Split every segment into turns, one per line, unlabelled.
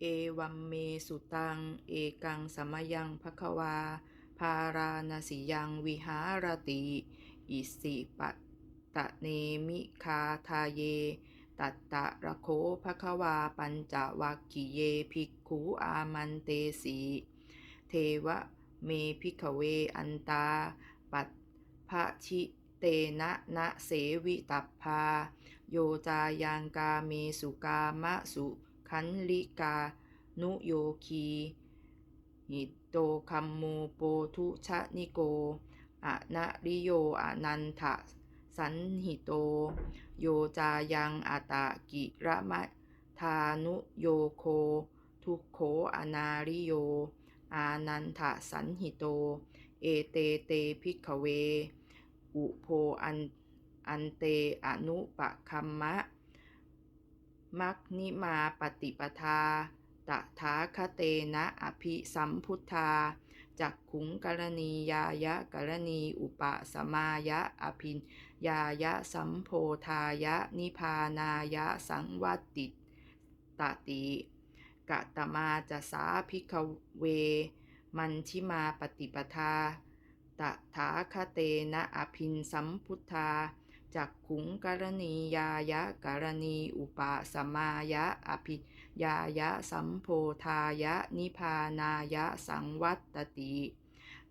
เอวัมเมสุตัง เอกังสมยังภควา พาราณสิยังวิหารติ อิสิปะตะเนมิคาทาเย ตัตตะระโคภควาปัญจวัคคิเยภิกขุอามันเตสีเทวะเมพิกเวอันตา ปัตภะชิเตนะนะเสวิตัพพา โยจายังกาเมสุกามะสุ ขันลิกา นุโยคีหิโตคัมโมโปทุชะนิโกอะนะริโยอนันทะสันหิโต โยจายังอัตากิระมะทานุโยโค ทุโขอนาริโย อานันทะสันหิโต เอเตเตพิกเว อุโพอันอันเตอนุปะคัมมะ มักนิมาปฏิปทา ตถาคเตนะอภิสัมพุทธา จักขุงกรณียายะกรณีอุปสมายะอภินยายะสัมโพธายะนิพานายะสังวัตติตติกะตมาจะสาพิกเว มันชิมาปฏิปทา ตถาคเตนะอภินสัมพุทธา จักขุงกรณียายะกรณีอุปสมายะอภิยายะสัมโพธายะนิพานายะสังวัตติ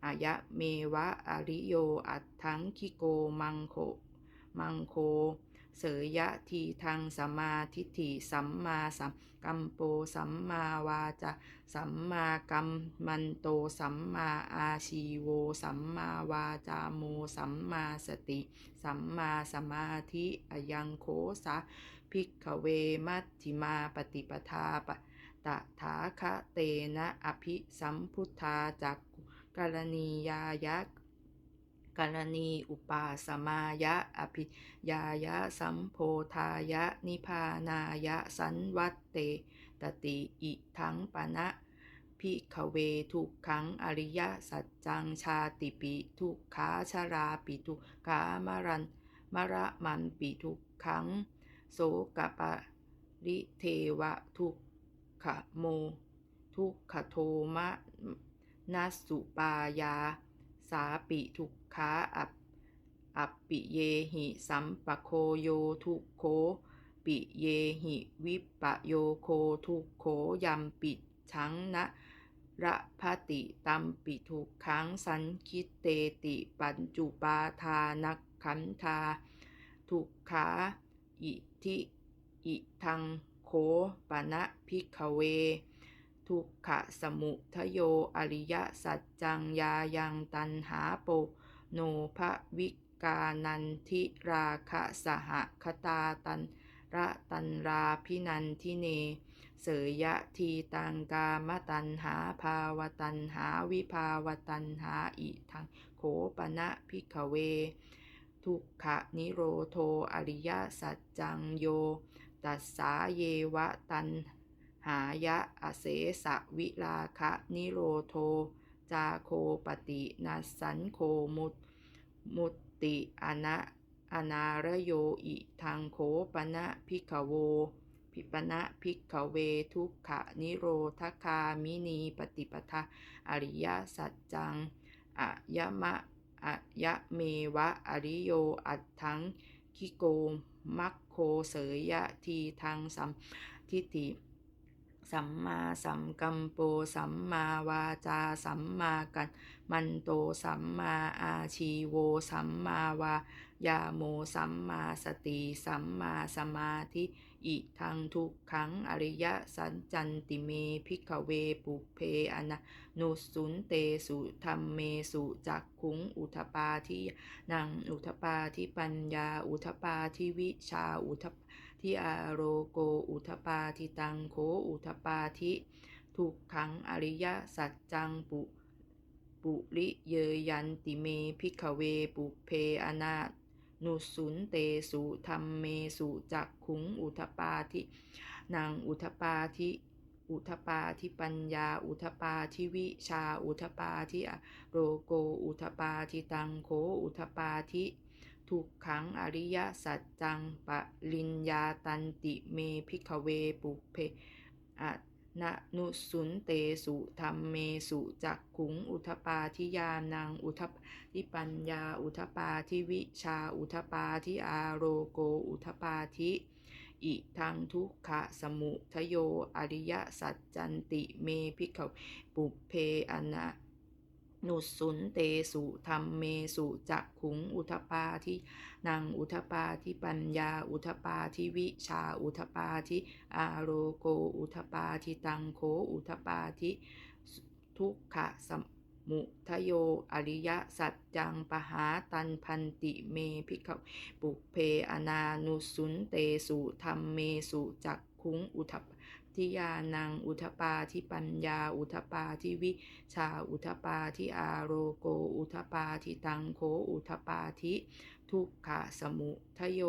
อายะเมวะอริโยอัตถังคิโกมังโคมังโค เสยยะทีทางสัมมาทิฏฐิสัมมาสัมกัมโปสัมมาวาจาสัมมากัมมันโตสัมมาอาชีโว สัมมาวาจาโม สัมมาสติ สัมมาสมาธิอยังโคสะพิกขเวมัตถิมาปฏิปทาปะตถาคะเตนะอภิสัมพุทธาจักกรณียายะ กรณีอุปาสมายะอภิยายะสัมโพธายะนิพานายะสันวัตเตตติอิทังปะนะพิขเวทุกขังอริยสัจจังชาติปิทุกขาชาราปิทุกขามรันมระมันปิทุกขังโสกปะริเทวะทุกขโม ทุกขโทมะนัสสุปายา สาปิทุก ขาอัปอัปปิเยหิสัมปโคโยทุโค ปิเยหิวิปะโยโคทุโขยัมปิชังนะระพติตัมปิทุกขังสันคิเตติปัญจุปาทานักขันธาทุกขาอิทิอิทังโคปะนะพิกขเว ทุกขะสมุทโยอริยสัจจังยายังตันหาโป โนภวิกานันทิราคะสหคตาตันระตันราพินันทิเน เสยยะทีตังกามตันหาภาวตันหาวิภาวตันหาอิทังโขปะนะพิกเว ทุกขะนิโรโทอริยสัจจังโย ตัสสาเยวะตันหายะอเสสะวิลาคะนิโรโท จาโคปตินัสันโคมุตมุตติอนะอนารโยอิทังโขปะนะพิกโว พิปนะพิกเวทุกขะนิโรธคามินีปฏิปทาอริยสัจจังอะยะมะอะยะเมวะอริโยอัตถังคิโกมัคโคเสยยะทีทางสัมทิฏฐิ สัมมาสัมกัมโป สัมมาวาจา สัมมากันมันโต สัมมาอาชีโว สัมมาวายาโม สัมมาสติ สัมมาสมาธิ อิทังทุกขังอริยสัจจันติเมพิกขเวปุเพอนะนุสุนเตสุธรรมเมสุจักขุงอุทปาทินังอุทปาทิปัญญาอุทปาทิวิชาอุทปทิอาโรโกอุทปาทิตังโคอุทปาทิทุกขังอริยสัจจังปุปุริเยยันติเมพิกขเวปุเพอนา นุสุนเตสุธรรมเมสุจักขุงอุทปาทินางอุทปาทิอุทปาทิปัญญา อุทปาทิวิชา อุทปาทิโรโก อุทปาทิตังโคอุทปาทิทุกขังอริยสัจจังปะลินยาตันติเมพิกเวปุเพอ นะนุสุนเตสุธรรมเมสุจักขุง อุทปาทิยานัง อุทปทิปัญญา อุทปาทิวิชา อุทปาทิอาโรโก อุทปาทิอิทังทุกขะสมุทโย อริยสัจจันติเมพิกขวปุพเพอนะ นุสุนเตสุธรรมเมสุจักขุงอุทปาทินังอุทปาทิปัญญาอุทปาทิวิชาอุทปาทิอาโรโกอุทปาทิตังโคอุทปาทิทุกขะสมุทโยอริยสัจจังปหาตันพันติเมพิกขวปุเพอนานุสุนเตสุธรรมเมสุจักขุงอุทปา ทิยานัง อุทปาทิปัญญา อุทปาทิวิชา อุทปาทิอาโรโก อุทปาทิตังโค อุทปาทิทุกขะสมุทโย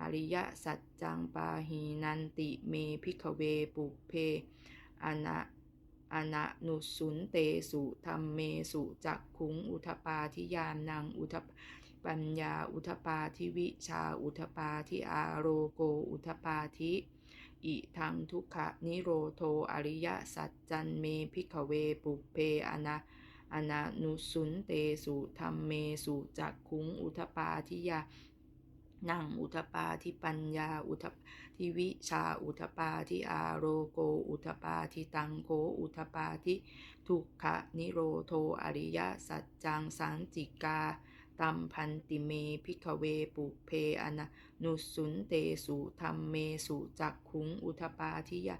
อริยสัจจังปาหีนันติเมพิกเวปุเพอนะอนะนุสุนเตสุธรรมเมสุจักขุง อุทปาทิยานัง อุทปปัญญา อุทปาทิวิชา อุทปาทิอาโรโก อุทปาทิ อิทังทุกขะนิโรโทอริยสัจจันเมพิกเวปุเพอนะอนะนุสุนเตสุธรรมเมสุจักขุงอุทปาทิยานังอุทปาทิปัญญาอุทปทิวิชาอุทปาทิอาโรโกอุทปาทิตังโคอุทปาทิทุกขะนิโรโทอริยสัจจังสังจิกา ตัมพันติเมพิกเวปุเพอนะนุสุนเตสุธรรมเมสุจักขุงอุทปาทิยา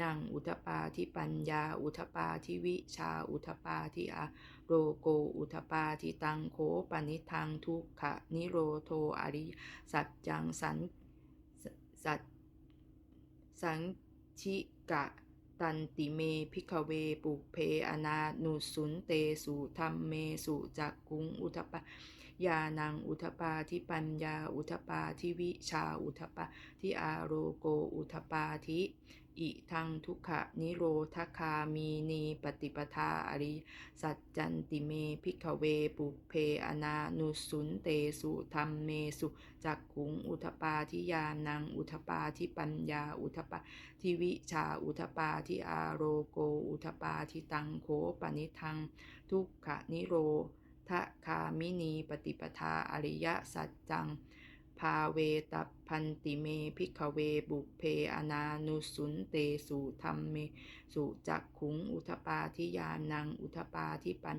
นังอุทปาทิปัญญา อุทปาทิวิชาอุทปาทิอาโรโกอุทปาทิตังโคปนิทังทุกขะนิโรโทอริสัจจังสันสัจสังชิกะ ตันติเมพิกเวปุเพอนานุสุนเตสุธรรมเมสุจักกุงอุทปยานังอุทปาทิปัญญาอุทปาทิวิชาอุทปาทิอาโรโกอุทปาทิ อิทังทุกขะนิโรธคามีนีปฏิปทาอริสัจจันติเมพิกเวปุเพอนานุสุนเตสุธรรมเมสุจักขุงอุทปาทิยานังอุทปาทิปัญญาอุทปาทิวิชาอุทปาทิอาโรโกอุทปาทิตังโคปนิทังทุกขะนิโรทคามินีปฏิปทาอริยสัจจัง ภาเวตพันติเมพิกเวบุเพอนานุสุนเตสุธรรมเมสุจักขุงอุทปาทิยานังอุทปาทิปัน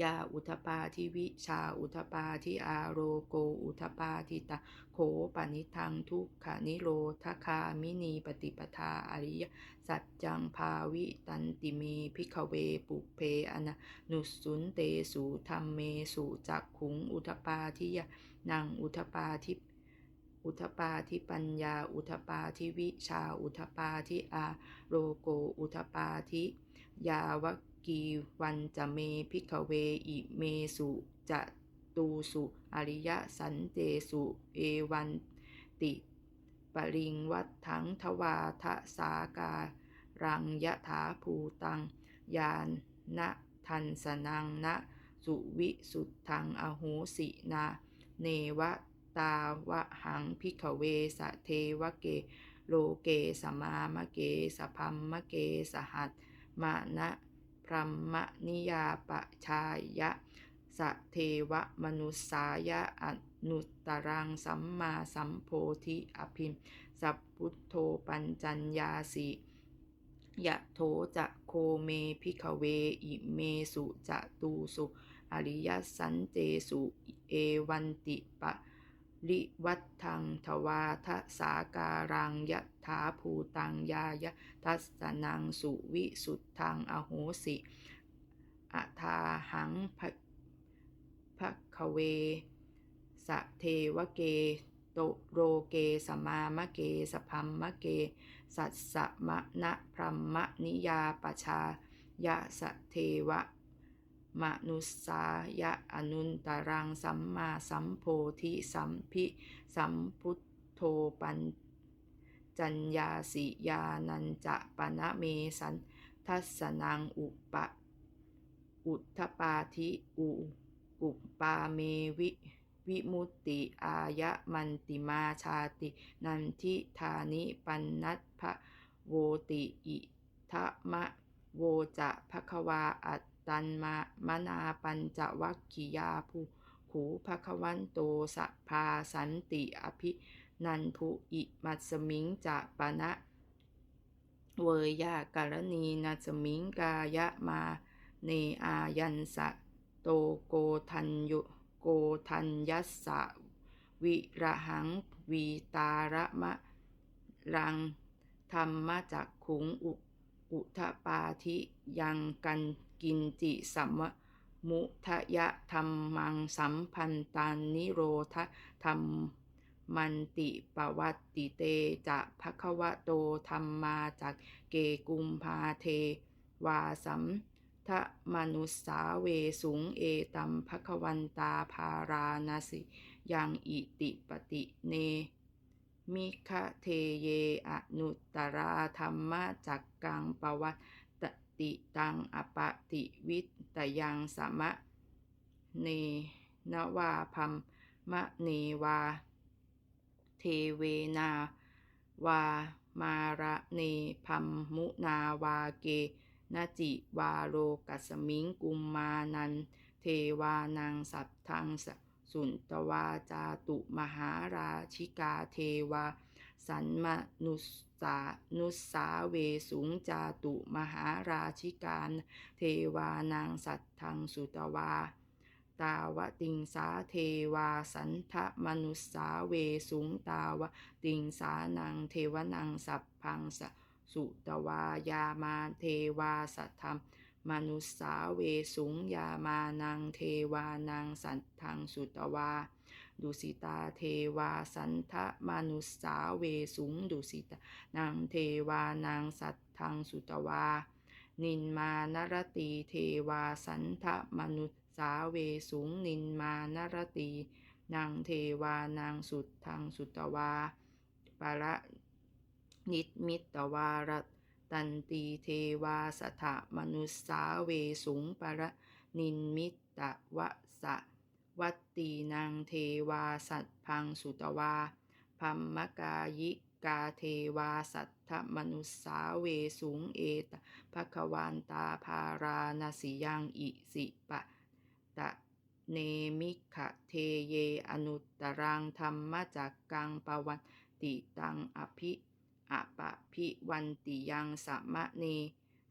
ญาอุทปาทิวิชาอุทปาทิอาโรโกอุทปาทิตาโขปนิทังทุกขานิโรธคามินีปฏิปทาอริยสัจจังภาวิตันติเมพิกเวปุเพอนะนุสุนเตสุธรรมเมสุจักขุงอุทปาทิยานังอุทปาทิอุทปาทิปัญญา อุทปาทิวิชา อุทปาทิอาโรโก อุทปาทิยาว กีวันจะเมพิกเวอิเมสุจะตูสุอริยสันเตสุเอวันติปริงวัดทั้งทวาทะสาการังยะถาภูตัง ยานนะทันสนังนะ สุวิสุทธังอโหสินา เนวตาวะหังพิกเวสะเทวเก โลเกสมามะเกสพัมมะเกสหัตมานะ พรหมนิยาปชายะสะเทวมนุสายะอนุตรังสัมมาสัมโพธิอภิมสัพพุทโธปัญจัญญาสิยะโทจะโคเมพิกเวอิเมสุจะตูสุ อริยสันเจสุเอวันติปะ ริวัตทังทวาทะสาการังยะถาภูตังยายะทัสสนังสุวิสุทธังอโหสิอะทาหังภภคะเวสะเทวเกโตโรเกสมามะเกสพัมมะเก สัสสะมะนะพรหมนิยาปชายะสะเทวะ มนุสายะอนุนตรังสัมมาสัมโพธิสัมพิสัมพุทโธปัญจัญญาสิยานันจะปะนะเมสันทัสนังอุปะอุทปาธิอุอุปปาเมวิวิมุตติอายะมันติมาชาติ นันทิธานิปันนัตภะโวติอิทะมะโวจะภควาอัต ตันมะมนาปัญจวัคคิยาภูขูภควันโตสัพพาสันติอภินันทุอิมัสสมิงจะปะนะเวยากรณีนาสมิงกายะมาเนอายันสะโตโกทันยุโกทันยัสสะวิระหังวีตาระมะรังธรรมจักขุงอุอุทปาธิยังกัน กินจิสัมมุทยะธรรมังสัมพันตันนิโรธธรรมมันติปวัตติเตจะภควะโตธรรมมาจากเกกุมภาเท วาสัมทะมนุสสาเวสุงเอตัมภควันตาภารานาสิยังอิติปติเน มิคะเทเยอนุตตราธรรมจักกังปวัต ติตังอปติวิตยังสมะเนนวาพัมมะเนวา เทเวนาวามาระเนพัมมุนาวาเกนจิวาโลกัสมิงกุมมานัน เทวานังสัพทังสสุนตวาจาตุมหาราชิกาเทวา สันมนุส สานุสสาเวสุงจาตุมหาราชิกาเทวานางสัตทังสุตวา ตาวติงสาเทวาสันทมนุสสาเวสุงตาวติงสานังเทวนังสัพพังสสุตวายามาเทวาสัทธรรมมนุสสาเวสุงยามานังเทวานังสันทังสุตวา ดุสิตาเทวาสันทะมนุสาเวสุงดุสิตานางเทวานางสัตทังสุตวา นินมานรตีเทวาสันทะมนุสาเวสุงนินมานรตีนางเทวานางสุดทางสุตวาปะระนิมิตวารตันตีเทวาสถมนุสสาเวสุงปะระนินมิตวะสะ วัตตีนางเทวาสัตพังสุตวาพัมมกายิกาเทวาสัทธมนุสสาเวสุงเอตภควานตาภารานาสิยังอิสิปะตะเนมิขะเทเยอนุตตรังธรรมจักกังปวันติตังอภิอปะพิวันติยังสัมมะเน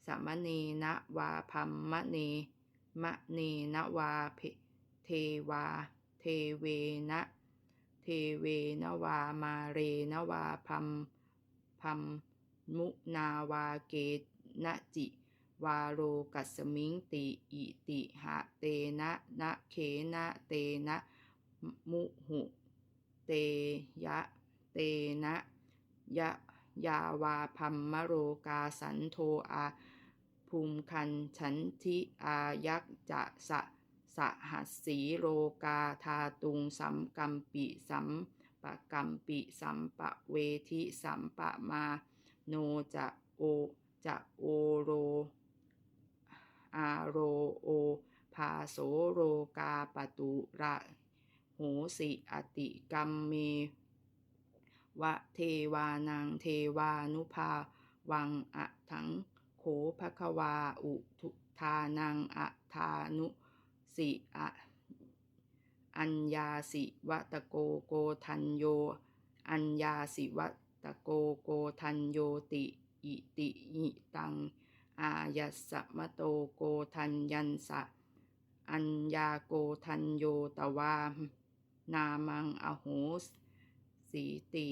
สัมมะเนนะวาพัมมะเนมะเนนะวาเพ วา เทเวนะ เทเวนวามาเรนวาพัมพัมมุนาวาเกนะจิ วาโรกัสมิงติอิติหะเตนะนะเขนะเตนะมุหุเตยะเตนะยะยาวาพัมมโรกาสันโทอาภูมิคันฉันทิอายักจะสะ สหัสสีโรกาธาตุงสัมกัมปิสัมปะกัมปิสัมปะเวทิสัมปะมา โนจะโอจะโอโรอาโรโอภาโสโรกาปตุระโหสิอติกัมเมวะเทวานังเทวานุภาวังอะถังโขภควาอุทุทานังอะทานุ สิอะอัญญาสิวะตะโกโกทันโย อัญญาสิวะตะโกโกทันโยติอิติหิตัง อายัสมะโตโกทันยันสะ อัญญาโกทันโยตวาม นามังอโหสีติ